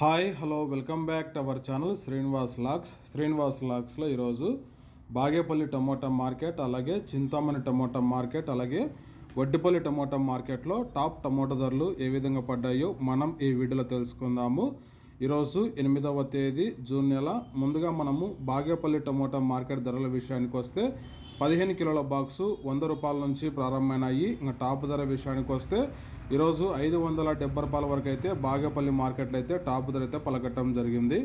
Hi hello welcome back to our channel Srinivas lakhs Srinivas లాక్స్లో ఈరోజు Bagepalli tomato market అలాగే Chintamani tomato market అలాగే వడ్డిపల్లి టమోటా మార్కెట్లో టాప్ టమోటా ధరలు ఏ విధంగా పడ్డాయో మనం ఈ వీడియోలో తెలుసుకుందాము. ఈరోజు ఎనిమిదవ తేదీ జూన్ నెల. ముందుగా మనము బాగేపల్లి టమోటా మార్కెట్ ధరల విషయానికి వస్తే పదిహేను కిలోల బాక్సు వంద రూపాయల నుంచి ప్రారంభమైనాయి. ఇంకా టాప్ ధర విషయానికి వస్తే ఈరోజు ఐదు వందల డెబ్బై రూపాయల వరకు అయితే బాగేపల్లి మార్కెట్లో అయితే టాప్ ధర అయితే పలకట్టడం జరిగింది.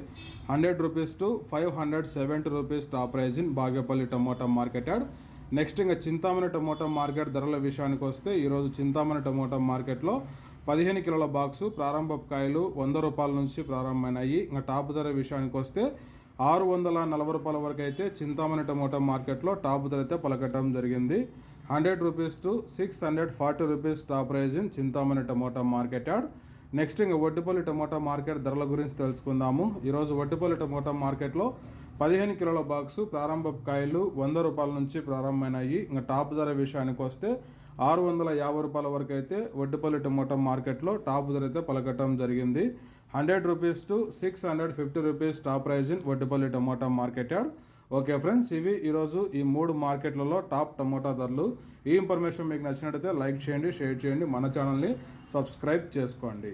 Hundred rupees to five hundred seventy rupees top price in Bagepalli tomato market yard. Next ఇంకా చింతామణి టమోటా మార్కెట్ ధరల విషయానికి వస్తే ఈరోజు చింతామణి టమోటా మార్కెట్లో పదిహేను కిలోల బాక్సు ప్రారంభ కాయలు వంద రూపాయల నుంచి ప్రారంభమైనాయి. ఇంకా టాప్ ధర విషయానికి వస్తే ఆరు వందల నలభై రూపాయల వరకు అయితే చింతామణి టమోటా మార్కెట్లో టాప్ ధర అయితే పలకటం జరిగింది. Hundred rupees to six hundred forty rupees top price in Chintamani tomato market yard. Next ఇంకా వడ్డిపల్లి టమోటా మార్కెట్ ధరల గురించి తెలుసుకుందాము. ఈరోజు వడ్డిపల్లి టమోటా మార్కెట్లో పదిహేను కిలోల బాక్సు ప్రారంభ కాయలు వంద రూపాయల నుంచి ప్రారంభమైనాయి. ఇంకా టాప్ ధర విషయానికి వస్తే ఆరు వందల యాభై రూపాయల వరకు అయితే వడ్డుపల్లి టమోటా మార్కెట్లో టాప్ ధర అయితే పలకటం జరిగింది. Hundred rupees to six hundred fifty rupees top price in Vaddupalli tomato market yard. Okay friends ఇవి ఈరోజు ఈ మూడు మార్కెట్లలో టాప్ టమోటా ధరలు. ఈ ఇన్ఫర్మేషన్ మీకు నచ్చినట్టయితే లైక్ చేయండి షేర్ చేయండి. మన ఛానల్ని సబ్స్క్రైబ్ చేసుకోండి.